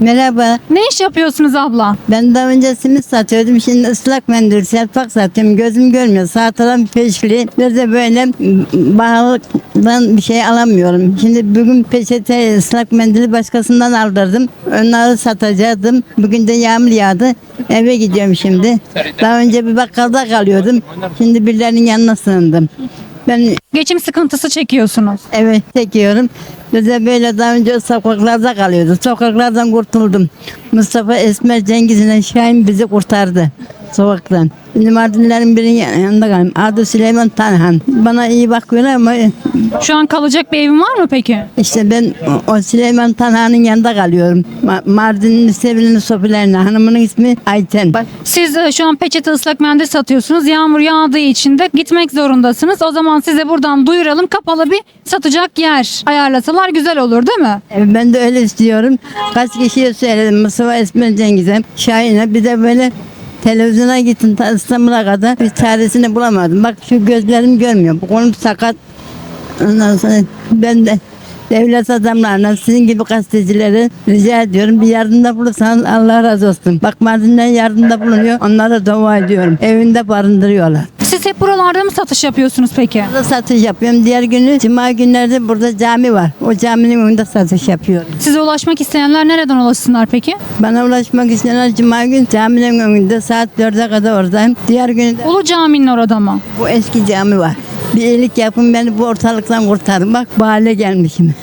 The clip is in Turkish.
Merhaba. Ne iş yapıyorsunuz abla? Ben daha önce simit satıyordum. Şimdi ıslak mendil, selpak satıyorum. Gözüm görmüyor. Sağ taraf peşli. Bir de böyle bağlılıktan bir şey alamıyorum. Şimdi bugün peçete, ıslak mendili başkasından aldırdım. Onları satacaktım. Bugün de yağmur yağdı. Eve gidiyorum şimdi. Daha önce bir bakkalda kalıyordum. Şimdi birilerinin yanına sığındım. Ben Geçim sıkıntısı çekiyorsunuz. Evet çekiyorum. Biz de böyle daha önce sokaklarda kalıyorduk. Sokaklardan kurtuldum. Mustafa Esmer Cengiz ile Şahin bizi kurtardı Şimdi Mardinlerin birinin yanında kalıyorum. Adı Süleyman Tanhan. Bana iyi bakıyorlar ama Şu an kalacak bir evin var mı peki? işte ben o- o Süleyman Tanhan'ın yanında kalıyorum. Ma- Mardin'in sevilen sofilerine. Hanımının ismi Ayten. Bak, Siz e, şu an peçete ıslak mendil satıyorsunuz. Yağmur yağdığı için de gitmek zorundasınız. O zaman size buradan duyuralım. Kapalı bir satacak yer ayarlasalar güzel olur değil mi? e, ben de öyle istiyorum. Kaç kişiye söyledim. Mustafa Esmer Cengiz'e, Şahin'e. Bir de böyle televizyona gittim ta İstanbul'a kadar. Bir çaresini bulamadım. Bak şu gözlerim görmüyor. Bu kolum sakat. Ondan sonra ben de devlet adamlarına sizin gibi gazetecilere rica ediyorum. Bir yardımda bulursanız Allah razı olsun. Bak Mardin'den yardımda bulunuyor. Onlara dua ediyorum. Evinde barındırıyorlar. Siz hep buralarda mı satış yapıyorsunuz peki? Burada satış yapıyorum. Diğer günü cuma günlerde burada cami var. O caminin önünde satış yapıyorum. Size ulaşmak isteyenler nereden ulaşsınlar peki? Bana ulaşmak isteyenler cuma gün caminin önünde saat 4'e kadar oradayım. Diğer günü de Ulu Cami'nin orada mı? bu eski cami var. Bir iyilik yapın beni bu ortalıktan kurtarın. Bak bu hale gelmişim.